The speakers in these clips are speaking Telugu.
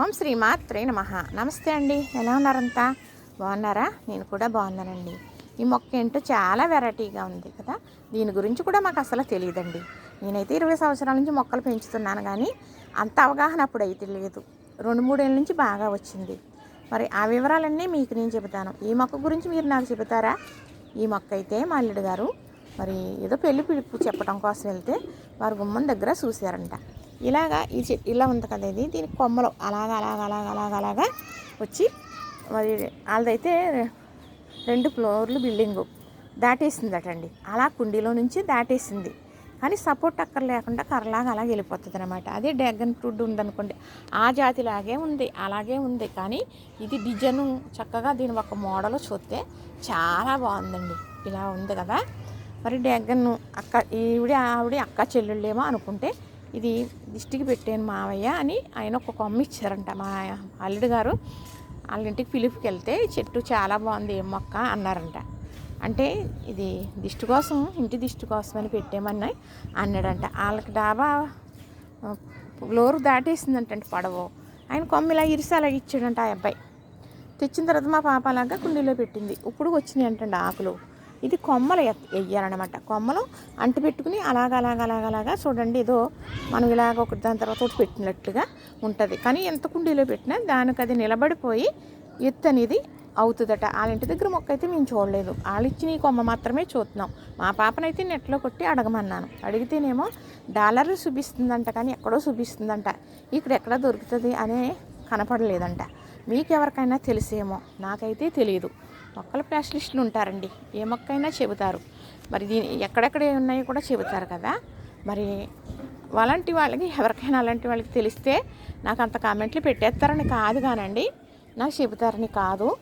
ఓం శ్రీ మాత్రే నమ. నమస్తే అండి. ఎలా ఉన్నారంతా? బాగున్నారా? నేను కూడా బాగున్నానండి. ఈ మొక్క ఏంటో చాలా వెరైటీగా ఉంది కదా. దీని గురించి కూడా మాకు అసలు తెలియదండి. నేనైతే ఇరవై సంవత్సరాల నుంచి మొక్కలు పెంచుతున్నాను కానీ అంత అవగాహన అప్పుడు అయితే లేదు. రెండు మూడేళ్ళ నుంచి బాగా వచ్చింది. మరి ఆ వివరాలన్నీ మీకు నేను చెబుతాను. ఈ మొక్క గురించి మీరు నాకు చెబుతారా? ఈ మొక్క అయితే మల్లెడు గారు మరి ఏదో పెళ్ళి పిలుపు చెప్పడం కోసం వెళ్తే వారు గుమ్మం దగ్గర చూశారంట. ఇలాగా ఈ చె ఇలా ఉంది కదా ఇది. దీనికి కొమ్మలు అలాగ అలాగ అలాగ అలాగ అలాగా వచ్చి మరి వాళ్ళదైతే రెండు ఫ్లోర్లు బిల్డింగు దాటేసిందటండి. అలా కుండీలో నుంచి దాటేసింది. కానీ సపోర్ట్ అక్కర్ లేకుండా కర్రలాగా అలాగే వెళ్ళిపోతుంది అనమాట అదే డ్రాగన్ ఫ్రూట్ ఉందనుకోండి. ఆ జాతిలాగే ఉంది అలాగే ఉంది. కానీ ఇది డిజైన్ చక్కగా దీని ఒక మోడల్ చూస్తే చాలా బాగుందండి. ఇలా ఉంది కదా. మరి డ్రాగన్ అక్క ఈవిడ ఆవిడ అక్క చెల్లెళ్ళేమో అనుకుంటే ఇది దిష్టికి పెట్టాను మావయ్య అని ఆయన ఒక కొమ్మ ఇచ్చారంట మా అల్లుడు గారు. వాళ్ళ ఇంటికి పిలుపుకి వెళ్తే చెట్టు చాలా బాగుంది ఏం మొక్క అన్నారంట. అంటే ఇది దిష్టి కోసం ఇంటి దిష్టి కోసం అని పెట్టామని అన్నాడంట. వాళ్ళకి డాబా ఫ్లోర్ దాటేసిందంటండి పడవ. ఆయన కొమ్మిలా ఇరిసి అలా ఇచ్చాడంట ఆ అబ్బాయి. తెచ్చిన తర్వాత మా పాప అలాగా కుండీలో పెట్టింది. ఇప్పుడు వచ్చినాయి అంటండి ఆకులు. ఇది కొమ్మలు ఎత్- వెయ్యాలన్నమాట కొమ్మలు అంటి పెట్టుకుని అలాగ అలాగ అలాగ అలాగా చూడండి ఏదో మనం ఇలాగ ఒకటి దాని తర్వాత ఒకటి పెట్టినట్లుగా ఉంటుంది. కానీ ఎంత కుండీలో పెట్టినా దానికి అది నిలబడిపోయి ఎత్తు అనేది అవుతుందట. వాళ్ళ ఇంటి దగ్గర మొక్క అయితే మేము చూడలేదు. వాళ్ళు ఇచ్చిన ఈ కొమ్మ మాత్రమే చూస్తున్నాం. మా పాపనైతే నెట్లో కొట్టి అడగమన్నాను. అడిగితేనేమో డాలర్ చూపిస్తుందంట కానీ ఎక్కడో చూపిస్తుందంట. ఇక్కడ ఎక్కడ దొరుకుతుంది అనే కనపడలేదంట. మీకు ఎవరికైనా తెలిసేమో? నాకైతే తెలియదు మొక్కల స్పెషలిస్టులు ఉంటారండి. ఏ మొక్కైనా చెబుతారు. మరి దీని ఎక్కడెక్కడ ఉన్నాయో కూడా చెబుతారు కదా. మరి అలాంటి వాళ్ళకి ఎవరికైనా అలాంటి వాళ్ళకి తెలిస్తే నాకు అంత కామెంట్లు పెట్టేస్తారని కాదు కానండి. నాకు చెబుతారని కాదు.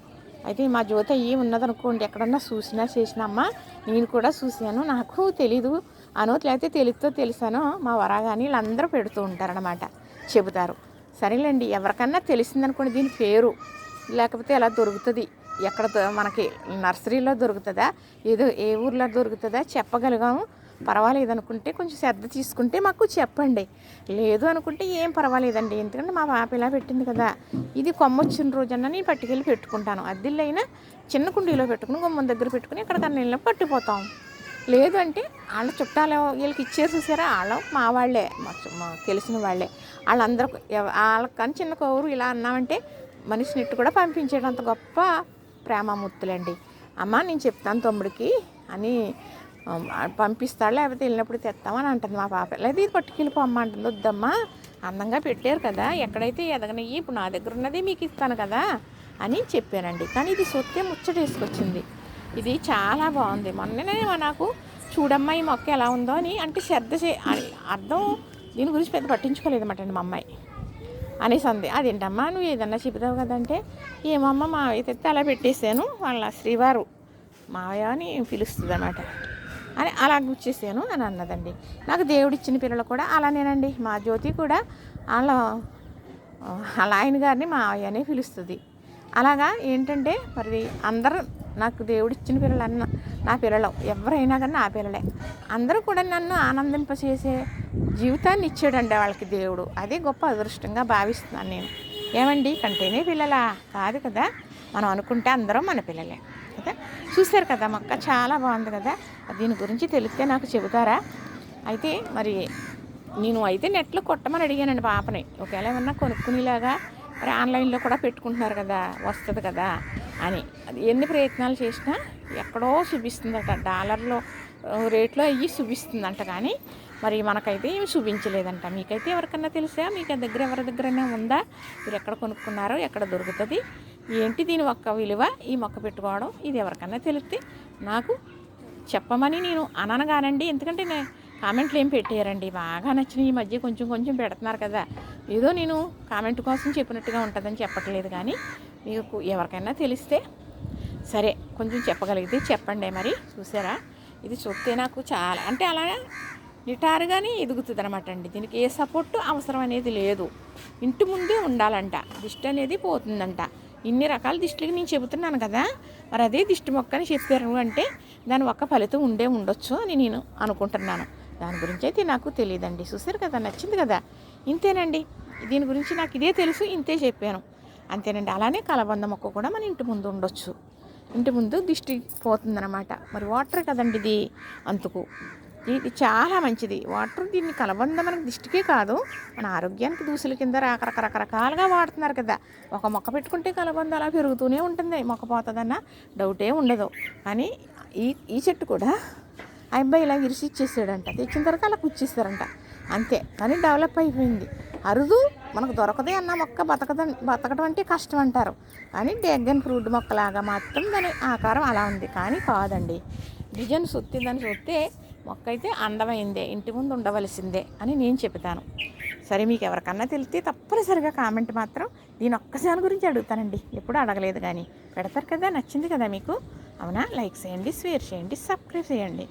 అయితే మా జ్యోతి అయ్యి ఉన్నదనుకోండి ఎక్కడన్నా చూసినా చేసినమ్మా నేను కూడా చూశాను. నాకు తెలీదు. అనో తెలుస్తో తెలుగుతో మా వరాగాని వీళ్ళందరూ పెడుతూ ఉంటారనమాట చెబుతారు. సరేలేండి ఎవరికన్నా తెలిసిందనుకోండి దీని పేరు లేకపోతే ఎలా దొరుకుతుంది? ఎక్కడ మనకి నర్సరీలో దొరుకుతుందా? ఏదో ఏ ఊర్లో దొరుకుతుందా? చెప్పగలిగాము. పర్వాలేదు అనుకుంటే కొంచెం శ్రద్ధ తీసుకుంటే మాకు చెప్పండి. లేదు అనుకుంటే ఏం పర్వాలేదండి. ఎందుకంటే మా పాప ఇలా పెట్టింది కదా. ఇది కొమ్మ వచ్చిన రోజన్నా నేను పట్టుకెళ్ళి పెట్టుకుంటాను. అద్దెల్లైనా చిన్న కుండీలో పెట్టుకుని గుమ్మం దగ్గర పెట్టుకుని ఎక్కడికన్నా వెళ్ళినా పట్టిపోతాం. లేదు అంటే వాళ్ళ చుట్టాలు వీళ్ళకి ఇచ్చారు చూసారా? వాళ్ళు మా వాళ్ళే. మా చు- తెలిసిన వాళ్ళే. వాళ్ళందరూ ఎవ- వాళ్ళకి చిన్న కౌరు ఇలా అన్నామంటే మనిషిని ఇట్టు కూడా పంపించేటంత గొప్ప ప్రేమమూర్తులండి. అమ్మ నేను చెప్తాను తమ్ముడికి అని పంపిస్తాడు లేకపోతే వెళ్ళినప్పుడు తెస్తామని అంటుంది మా పాప. లేదా ఇది పట్టుకెళ్ళిపో అమ్మ అంటుంది. వద్దమ్మా అందంగా పెట్టారు కదా ఎక్కడైతే ఎదగనయ్యి ఇప్పుడు నా దగ్గర ఉన్నది మీకు ఇస్తాను కదా అని చెప్పానండి. కానీ ఇది సొత్తే ముచ్చట వేసుకొచ్చింది. ఇది చాలా బాగుంది. మొన్ననే నాకు చూడమ్మా ఈ మొక్క ఎలా ఉందో అని అంటే శ్రద్ధ చే అని అర్థం దీని గురించి పెద్ద పట్టించుకోలేదన్నమాట అండి మా అమ్మాయి. అనేసి అంది. అదేంటమ్మా నువ్వు ఏదన్నా చెబుతావు కదంటే ఏమమ్మా? మా తెస్తే అలా పెట్టేశాను. వాళ్ళ శ్రీవారు మావయ్య అని పిలుస్తుంది అనమాట అని అలా గుచ్చేసాను అని అన్నదండి. నాకు దేవుడిచ్చిన పిల్లలు కూడా అలానేనండి. మా జ్యోతి కూడా వాళ్ళ వాళ్ళ ఆయన గారిని మావయ్య అని పిలుస్తుంది. అలాగా ఏంటంటే మరి అందరూ నాకు దేవుడిచ్చిన పిల్లలు అన్న నా పిల్లలు. ఎవరైనా కానీ నా పిల్లలే. అందరూ కూడా నన్ను ఆనందింపచేసే జీవితాన్ని ఇచ్చాడండి వాళ్ళకి దేవుడు. అదే గొప్ప అదృష్టంగా భావిస్తున్నాను నేను. ఏమండి? కంటేనే పిల్లలా? కాదు కదా? మనం అనుకుంటే అందరం మన పిల్లలే. కదా? చూశారు కదా మొక్క? చాలా బాగుంది కదా? దీని గురించి తెలిస్తే నాకు చెబుతారా? అయితే మరి నేను అయితే నెట్లో కొట్టమని అడిగానండి పాపని. ఒకవేళ ఏమన్నా కొనుక్కునేలాగా మరి ఆన్లైన్లో కూడా పెట్టుకుంటున్నారు కదా వస్తుంది కదా అని. అది ఎన్ని ప్రయత్నాలు చేసినా ఎక్కడో చూపిస్తుందట డాలర్లో రేట్లో అయ్యి చూపిస్తుందంట కానీ మరి మనకైతే ఏమి చూపించలేదంట. మీకైతే ఎవరికన్నా తెలుసా? మీకు దగ్గర ఎవరి దగ్గరైనా ఉందా? మీరు ఎక్కడ కొనుక్కున్నారో ఎక్కడ దొరుకుతుంది? ఏంటి దీని ఒక్క విలువ? ఈ మొక్క పెట్టుకోవడం ఇది ఎవరికన్నా తెలిస్తే నాకు చెప్పమని నేను అననగానండి ఎందుకంటే కామెంట్లు ఏం పెట్టారండి? బాగా నచ్చిన ఈ మధ్య కొంచెం కొంచెం పెడుతున్నారు కదా. ఏదో నేను కామెంట్ కోసం చెప్పినట్టుగా ఉంటుందని చెప్పట్లేదు కానీ మీకు ఎవరికైనా తెలిస్తే సరే కొంచెం చెప్పగలిగితే చెప్పండి మరి. చూసారా? ఇది చూస్తే నాకు చాలా అంటే అలా నిటారుగానే ఎదుగుతుంది అనమాట అండి. దీనికి ఏ సపోర్టు అవసరం అనేది లేదు. ఇంటి ముందే ఉండాలంట. దిష్టి అనేది పోతుందంట. ఇన్ని రకాల దిష్టికి నేను చెబుతున్నాను కదా. మరి అదే దిష్టి మొక్కని చెప్పారు అంటే దాని ఒక్క ఫలితం ఉండే ఉండొచ్చు అని నేను అనుకుంటున్నాను. దాని గురించి అయితే నాకు తెలియదండి. చూసారు కదా? నచ్చింది కదా? ఇంతేనండి. దీని గురించి నాకు ఇదే తెలుసు ఇంతే చెప్పాను. అంతేనండి. అలానే కలబంద మొక్క కూడా మన ఇంటి ముందు ఉండొచ్చు. ఇంటి ముందు దిష్టి పోతుందన్నమాట. మరి వాటర్ కదండి ఇది అందుకు. ఇది చాలా మంచిది. వాటర్ దీన్ని కలబంద మనకి దిష్టికే కాదు మన ఆరోగ్యానికి దూసుల కింద రకరక రకరకాలుగా వాడుతున్నారు కదా. ఒక మొక్క పెట్టుకుంటే కలబంద అలా పెరుగుతూనే ఉంటుంది. మొక్క పోతుందన్న డౌటే ఉండదు. కానీ ఈ ఈ చెట్టు కూడా ఆ అబ్బాయి ఇలా ఇరిసి ఇచ్చేసాడంట తెచ్చిన తర్వాత అలా కుచ్చిస్తారంట అంతే. కానీ డెవలప్ అయిపోయింది. అరుదు మనకు దొరకదే అన్న మొక్క బతకద బతకడం అంటే కష్టం అంటారు. కానీ డెగ్గన్ ఫ్రూట్ మొక్కలాగా మాత్రం దాని ఆకారం అలా ఉంది. కానీ కాదండి. డిజైన్ సుత్తిందని చూస్తే మొక్క అయితే అందమైందే ఇంటి ముందు ఉండవలసిందే అని నేను చెప్తాను సరే మీకు ఎవరికన్నా తెలిస్తే తప్పనిసరిగా కామెంట్ మాత్రం దీని ఒక్కసారి గురించి అడుగుతానండి. ఎప్పుడు అడగలేదు కానీ. పెడతారు కదా నచ్చింది కదా మీకు? అవునా? లైక్ చేయండి షేర్ చేయండి సబ్స్క్రైబ్ చేయండి.